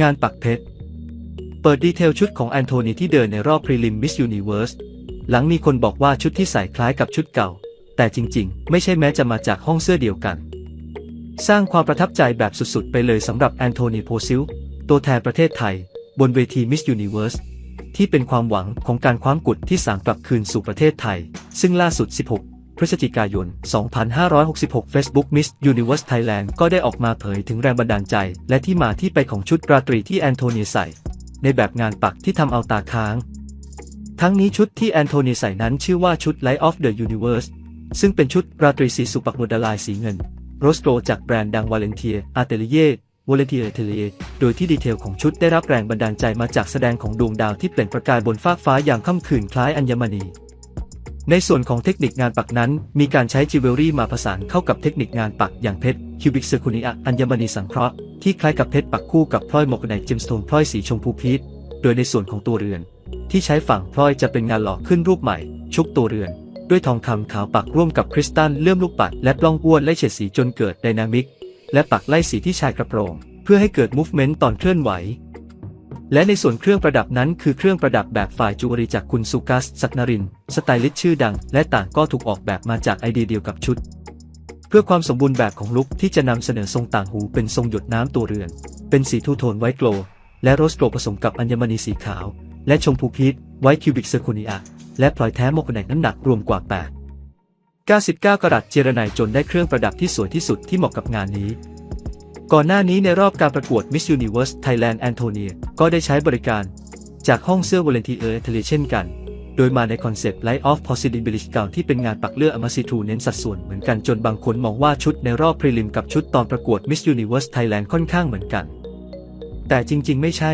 งานปักเพชร เปิดดีเทลชุดของแอนโทนีที่เดินในรอบพรีลิมมิสยูนิเวิร์สหลังมีคนบอกว่าชุดที่ใส่คล้ายกับชุดเก่า แต่จริงๆ ไม่ใช่แม้จะมาจากห้องเสื้อเดียวกัน สร้างความประทับใจแบบสุดๆ ไปเลยสำหรับแอนโทนีโพซิลตัวแทนประเทศไทย บนเวทีมิสยูนิเวิร์สที่เป็นความหวังของการคว้ามกุฎที่สามกลับคืนสู่ประเทศไทย ซึ่งล่าสุด 16 พฤศจิกายน 2566 Facebook Miss Universe Thailand ก็ได้ออกมาเผยถึงแรงบันดาลใจ และที่มาที่ไปของชุดราตรีที่แอนโทนีใส่ ในแบบงานปักที่ทำเอาตาค้าง ทั้งนี้ชุดที่แอนโทนีใส่นั้นชื่อว่าชุด Light of the Universe ซึ่งเป็นชุดราตรีสีสุปักมุดลายสีเงินโรสโตรจากแบรนด์ดังวาเลนเทียอาร์เตเลียวอเลนเทียเทเลียโดยที่ดีเทลของชุดได้รับแรงบันดาลใจมาจากแสดงของดวงดาวที่เปล่งประกายบนฟากฟ้าอย่างค่ำคืนคล้ายอัญมณี ในส่วนของเทคนิคงานปักนั้น มีการใช้จิวเวลรี่มาผสานเข้ากับเทคนิคงานปักอย่างเพชรคิวบิกเซอร์คูนิอะอัญมณีสังเคราะห์ที่คล้ายกับเพชรปักคู่กับพลอยหมกไนเจมสโตนพลอยสีชมพูพีชโดยในส่วนของตัวเรือน ที่ใช้ฝั่งพลอยจะเป็นงานหล่อขึ้นรูปใหม่ ชุบตัวเรือน ด้วยทองคำขาวปักร่วมกับคริสตัลเลื่อมลูกปัดและปล้องอ้วนและเฉดสีจนเกิดไดนามิก และปักไล่สีที่ชายกระโปรง เพื่อให้เกิดมูฟเมนต์ตอนเคลื่อนไหว และในส่วนเครื่องประดับนั้นคือเครื่องประดับแบบฝ่ายจูวเวรีจากคุณซูกัสสักนริน สไตลิสต์ชื่อดัง และต่างก็ถูกออกแบบมาจากไอเดียเดียวกับชุด เพื่อความสมบูรณ์แบบของลุคที่จะนำเสนอทรงต่างหูเป็นทรงหยดน้ำตัวเรือน เป็นสีทูโทนไวท์โกลและโรสโกลผสมกับอัญมณีสีขาว และชมพูพีชไวท์คิวบิกเซอร์คูนิอาและพลอยแท้โมกแนกน้ำหนักรวมกว่า8 99กรัตเจรไนจนได้เครื่องประดับที่สวยที่สุดที่เหมาะกับงานนี้ ก่อนหน้านี้ในรอบการประกวด Miss Universe Thailand Antonia ก็ได้ใช้บริการ จากห้องเสื้อ Volunteer a t e l i e r เช่นกัน โดยมาในคอนเซปต์ Light of Possibility เก่าที่เป็นงานปักเลือกอมาซิทูเน้นสัดส่วนเหมือนกันจนบางคนมองว่าชุดในรอบพรีลิมกับชุดตอนประกวด Miss Universe Thailand ค่อนข้างเหมือนกัน แต่จริง ๆ ไม่ใช่